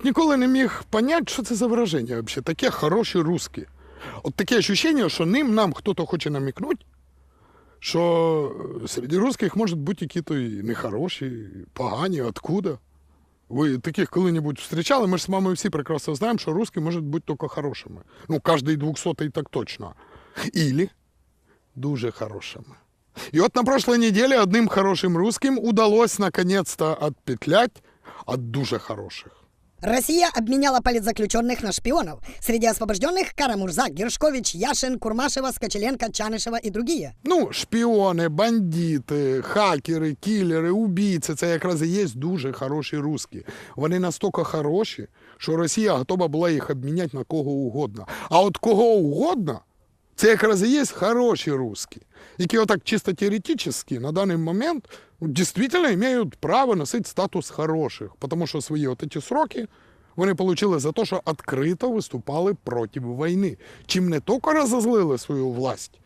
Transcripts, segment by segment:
от ніколи не міг поняти, що це за вираження взагалі. Таке хороші русські. От таке ощущення, що ним нам хтось хоче намікнути, що е, серед русських можуть бути якісь нехороші, погані, откуда. Ви таких коли-небудь зустрічали, ми ж з мамою всі прекрасно знаємо, що русські можуть бути тільки хорошими. Ну, кожний двохсотий так точно. Ілі дуже хорошими. И вот на прошлой неделе одним хорошим русским удалось наконец-то отпетлять от дуже хороших. Россия обменяла политзаключенных на шпионов. Среди освобожденных Карамурза, Гершкович, Яшин, Курмашева, Скочеленко, Чанышева и другие. Ну, шпіони, бандити, хакери, кілери, убійці це якраз і є дуже хороші русські. Вони настільки хороші, що Росія готова була їх обміняти на кого угодно. А от кого угодно, це якраз і є хороші русські, які отак чисто теоретично на даний момент ну, дійсно мають право носити статус хороших, тому що свої от ці сроки вони отримали за те, що відкрито виступали проти війни. Чим не тільки розозлили свою власть,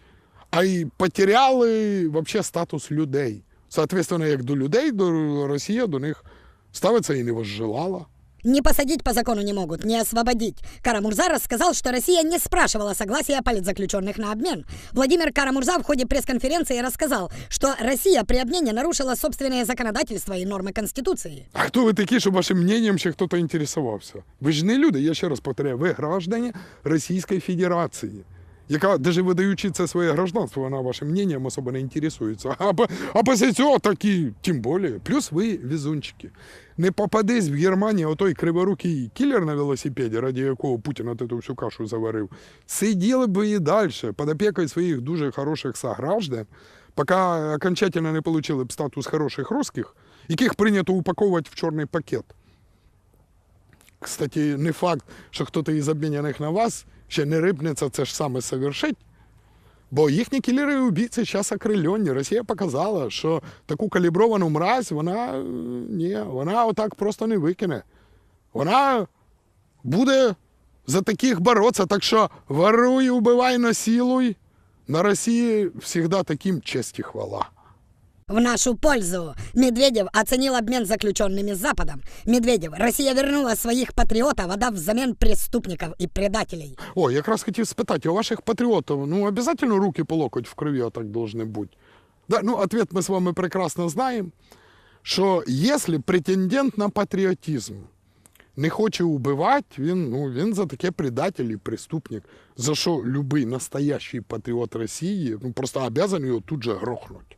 а й потеряли вообще статус людей. Соответственно, як до людей, до Росія до них ставиться і не возжелала. Не посадить по закону не могут, не освободить. Карамурза рассказал, что Россия не спрашивала согласия политзаключенных на обмен. Владимир Карамурза в ходе пресс-конференции рассказал, что Россия при обмене нарушила собственное законодательство и нормы Конституции. А хто ви такі, щоб вашим мненням ще хтось інтересувався? Ви ж не люди, я ще раз повторяю, ви граждані Російської Федерації. Яка, даже видаючи це своє гражданство, вона вашим мненням особо не інтересується. А, а після цього такі, тим більше. Плюс ви везунчики. Не попадись в Германію отой криворукий кілер на велосипеді, раді якого Путін от эту всю кашу заварив. Сиділи б і далі під опікою своїх дуже хороших сограждан, поки окончательно не отримали б статус хороших русских, яких прийнято упаковувати в чорний пакет. Кстати, не факт, що хтось із обміняних на вас ще не рипнеться це ж саме совершить. Бо їхні кілери і убійці зараз окрильонні. Росія показала, що таку калібровану мразь вона е, ні, вона отак просто не викине. Вона буде за таких боротися. Так що воруй, убивай, насилуй. На Росії завжди таким честь і хвала. В нашу пользу Медведев оценил обмен заключенными с Западом. Медведев, Россия вернула своих патриотов, отдав взамен преступников и предателей. О, якраз хотів спитати, у ваших патріотів, ну, обязательно руки по локоть в крові так должны бути? Да, ну, ответ мы с вами прекрасно знаем, що якщо претендент на патріотизм не хоче убивати, він, ну, він за таке предатель і преступник, за що любий настоящий патріот Росії ну, просто обязан його тут же грохнуть.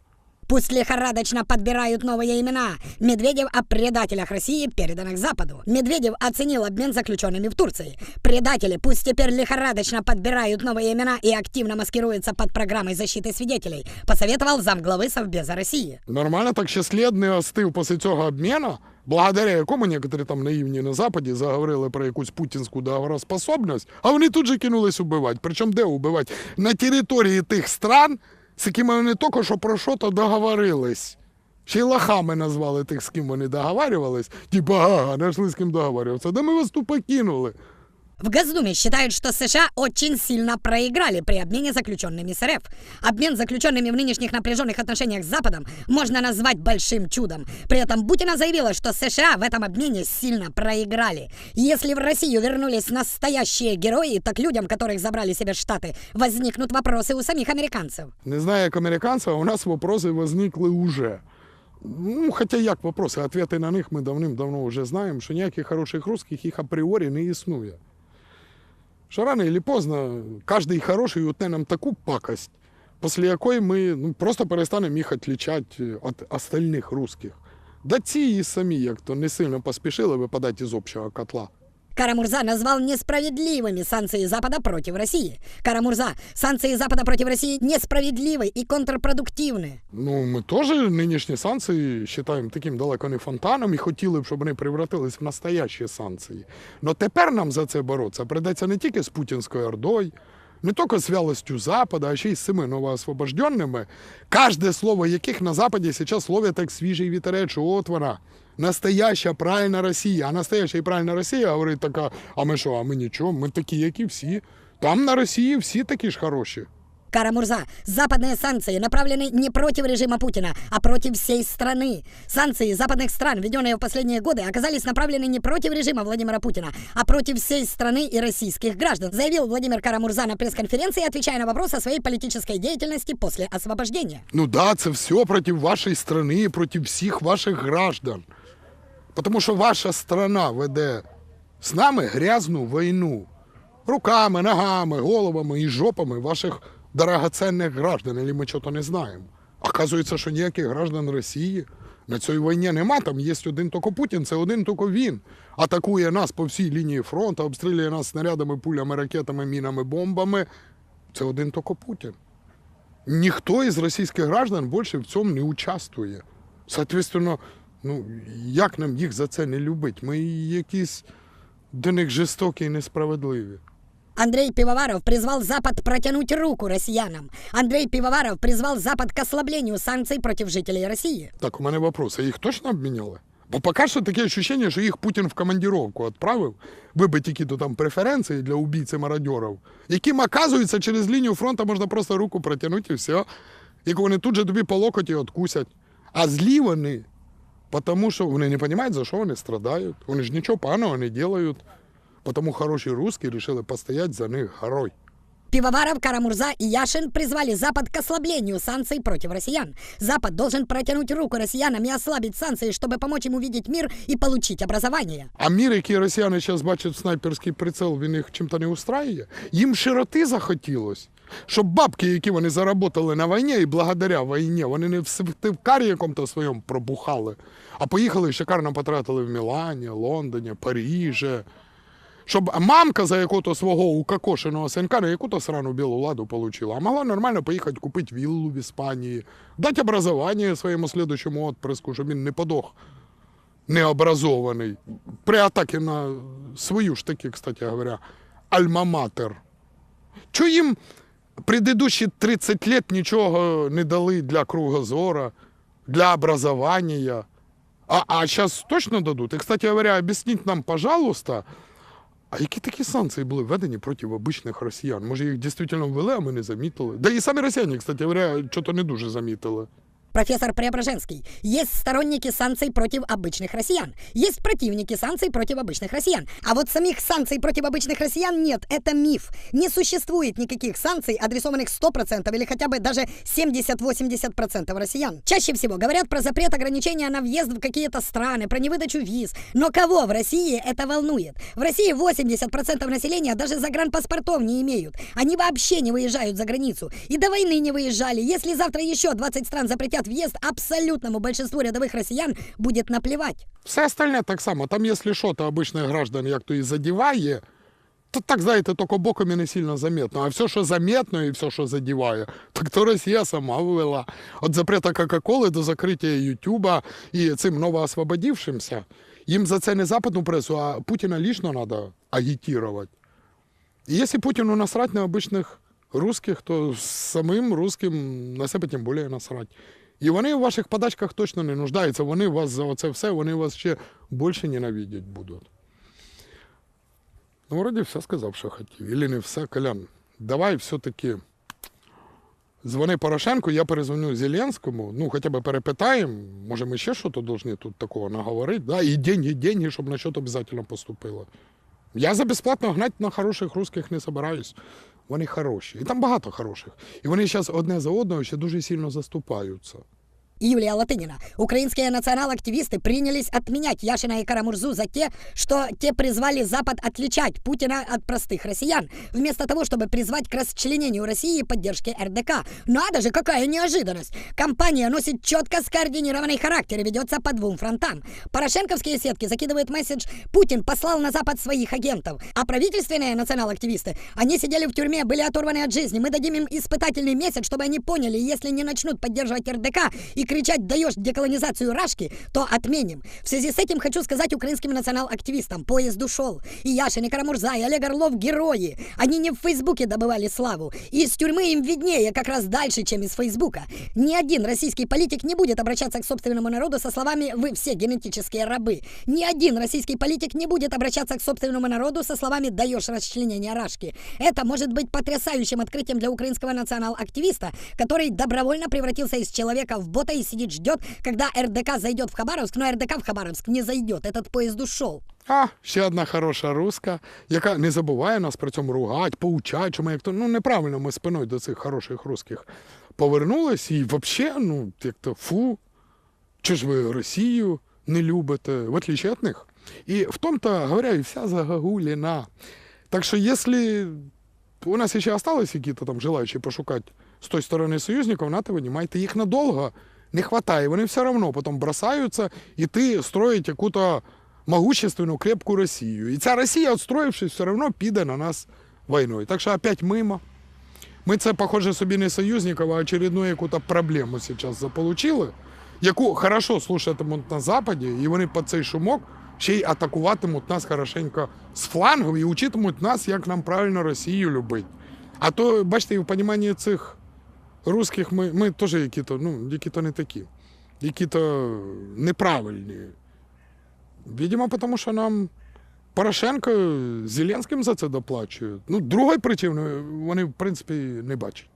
Пусть лихорадочно подбирают новые имена. Медведев о предателях России, переданных Западу. Медведев оценил обмен заключенными в Турции. Предатели пусть теперь лихорадочно подбирают новые имена и активно маскируются под программой защиты свидетелей, посоветовал замглавы Совбеза России. Нормально так ще слід не остив після цього обміну, благодаря якому некоторі там наївні на Западі заговорили про якусь путінську договороспособність, а вони тут же кинулись убивати. Причому де убивати? На території тих стран, з якими вони тільки що про що то договорились. Ще й лохами назвали тих, з ким вони договарювались. Типа, ага, знайшли з ким договарюватися. Да ми вас тупо покинули. В Госдуме считают, что США очень сильно проиграли при обмене заключенными с РФ. Обмен заключенными в нынешних напряженных отношениях с Западом можно назвать большим чудом. При этом Бутина заявила, что США в этом обмене сильно проиграли. Если в Россию вернулись настоящие герои, так людям, которых забрали себе Штаты, возникнут вопросы у самих американцев. Не знаю, як американців, а у нас вопроси возникли уже. Ну, хотя як вопроси, ответи на них ми давним-давно вже знаємо, що ніяких хороших русських їх апріорі не існує. Що рано или поздно кожен хороший утне нам таку пакость, після якої ми ну, просто перестанемо їх відлічати від остальних русських. Да ці і самі, як то не сильно поспішили випадати з общого котла. Карамурза назвал несправедливыми санкции Запада против России. Карамурза, санкции Запада против России несправедливы и контрпродуктивны. Ну, ми теж нинішні санкції вважаємо таким далеко не фонтаном і хотіли б, щоб вони превратились в настоящі санкції. Но тепер нам за це боротися прийдеться не тільки з Путінською Ордою, не тільки з вялостю Запада, а ще й з цими новоосвобожденними, кожне слово яких на Западі зараз ловять як свіжий вітерець, що от вона. Настояща правильна Росія. А настояща і правильна Росія говорить така, а ми що, а ми нічого, ми такі, як і всі. Там на Росії всі такі ж хороші. Кара Мурза, западные санкции направлены не против режима Путина, а против всей страны. Санкции западных стран, введенные в последние годы, оказались направлены не против режима Владимира Путина, а против всей страны и российских граждан, заявил Владимир Карамурза на пресс-конференции, отвечая на вопрос о своей политической деятельности после освобождения. Ну да, це все проти вашої страни, проти всіх ваших граждан. Тому що ваша страна веде з нами грязну війну. Руками, ногами, головами і жопами ваших дорогоценних граждан, або ми чого не знаємо. Оказується, що ніяких граждан Росії на цій війні нема. Там є один тільки Путін, це один тільки він. Атакує нас по всій лінії фронту, обстрілює нас снарядами, пулями, ракетами, мінами, бомбами. Це один тільки Путін. Ніхто із російських граждан більше в цьому не участвує. Соответственно, ну як нам їх за це не любити? Ми якісь до них жорстокі і несправедливі. Андрей Пивоваров призвал Запад протянуть руку россиянам. Андрей Пивоваров призвал Запад к ослаблению санкций против жителей России. Так, у мене вопрос, а їх точно обміняли? Бо поки що таке відчуття, що їх Путін в командировку відправив, вибити які-то там преференції для убійці мародьорів, яким, оказується, через лінію фронту можна просто руку протягнути і все. Як вони тут же тобі по локоті откусять. А злі вони, тому що вони не розуміють, за що вони страдають. Вони ж нічого поганого не роблять. Тому хороші русські вирішили постояти за них горой. Пивоваров, Карамурза и Яшин призвали Запад к ослаблению санкций против россиян. Запад должен протянуть руку россиянам и ослабить санкции, чтобы помочь им увидеть мир и получить образование. А мір, який росіяни зараз бачать снайперський прицел, він їх чим-то не устраює. Їм широти захотілось. Щоб бабки, які вони заработали на війні, і благодаря війні, вони не в сивкарі якому-то своєму пробухали, а поїхали і шикарно потратили в Мілані, Лондоні, Парижі. Щоб мамка за якого-то свого укокошеного синка на яку-то срану білу ладу получила, а могла нормально поїхати купити віллу в Іспанії, дати образування своєму слідчому отприску, щоб він не подох необразований. При атаке на свою ж таки, кстати говоря, альма-матер. Чого їм предыдущі 30 лет нічого не дали для кругозора, для образования, а, а зараз точно дадуть? І, кстати говоря, об'ясніть нам, пожалуйста, а які такі санкції були введені проти обичних росіян? Може, їх дійсно ввели, а ми не замітили? Да і самі росіяни, кстати говоря, що-то не дуже замітили. Профессор Преображенский, есть сторонники санкций против обычных россиян, есть противники санкций против обычных россиян. А вот самих санкций против обычных россиян нет, это миф. Не существует никаких санкций, адресованных 100% или хотя бы даже 70-80% россиян. Чаще всего говорят про запрет ограничения на въезд в какие-то страны, про невыдачу виз. Но кого в России это волнует? В России 80% населения даже загранпаспортов не имеют. Они вообще не выезжают за границу. И до войны не выезжали. Если завтра еще 20 стран запретят въезд, абсолютному большинству рядовых россиян будет наплевать. Все остальне так само. Там, якщо що, то обичних граждан як то і задіває, то так, знаєте, тільки боком і не сильно заметно. А все, що заметно і все, що задіває, так то Росія сама ввела. От запрета Кока-Коли до закриття Ютуба і цим новоосвободившимся, їм за це не западну пресу, а Путіна лічно треба агітувати. І якщо Путіну насрать на обичних русських, то самим русським на себе тим більше насрать. І вони в ваших подачках точно не нуждаються. Вони вас за оце все, вони вас ще більше ненавидять будуть. Ну, вроді все сказав, що хотів. Ілі не все, Колян. Давай все-таки дзвони Порошенку, я перезвоню Зеленському, ну, хоча б перепитаємо, може ми ще щось повинні тут такого наговорити, да? і деньги, деньги, щоб на щось обов'язково поступило. Я за безплатно гнати на хороших русських не собираюсь. Вони хороші. І там багато хороших. І вони зараз одне за одного ще дуже сильно заступаються. Юлия Латынина. Украинские национал-активисты принялись отменять Яшина и Карамурзу за те, что те призвали Запад отличать Путина от простых россиян, вместо того, чтобы призвать к расчленению России и поддержке РДК. Надо же, какая неожиданность! Компания носит четко скоординированный характер и ведется по двум фронтам. Порошенковские сетки закидывают месседж «Путин послал на Запад своих агентов», а правительственные национал-активисты, они сидели в тюрьме, были оторваны от жизни. Мы дадим им испытательный месяц, чтобы они поняли, если не начнут поддерживать РДК и кричать «даешь деколонизацию Рашки», то отменим. В связи с этим хочу сказать украинским национал-активистам, поезд ушел. И Яшин, и Карамурза, и Олег Орлов герои. Они не в Фейсбуке добывали славу. И из тюрьмы им виднее как раз дальше, чем из Фейсбука. Ни один российский политик не будет обращаться к собственному народу со словами «вы все генетические рабы». Ни один российский политик не будет обращаться к собственному народу со словами «даешь расчленение Рашки». Это может быть потрясающим открытием для украинского национал-активиста, который добровольно превратился из человека в бота и сидит ждет, когда РДК зайдет в Хабаровск, но РДК в Хабаровск не зайдет. Этот поезд ушел. А, ще одна хороша руска, яка не забуває нас при цьому ругати, поучати, що ми як то ну неправильно ми спиною до цих хороших русських повернулись і взагалі, ну, як то фу, чи ж ви Росію не любите, в отличие від них. І в тому-то, говоря, і вся загагуліна. Так що, якщо у нас ще осталось якісь там желаючі пошукати з тої сторони союзників, нате винімайте їх надовго. Не хватає, вони все одно потім бросаються і ти строїть яку-то могущественну, крепку Росію. І ця Росія, отстроївшись, все одно піде на нас війною. Так що опять мимо. Ми це, похоже, собі не союзників, а очередну яку-то проблему зараз заполучили, яку хорошо слушатимуть на Западі, і вони під цей шумок ще й атакуватимуть нас хорошенько з флангів і учитимуть нас, як нам правильно Росію любити. А то, бачите, і в розумінні цих русських ми, ми теж які-то, ну, які-то не такі, які-то неправильні. Відомо, тому що нам Порошенко з Зеленським за це доплачують. Ну, другої причини вони, в принципі, не бачать.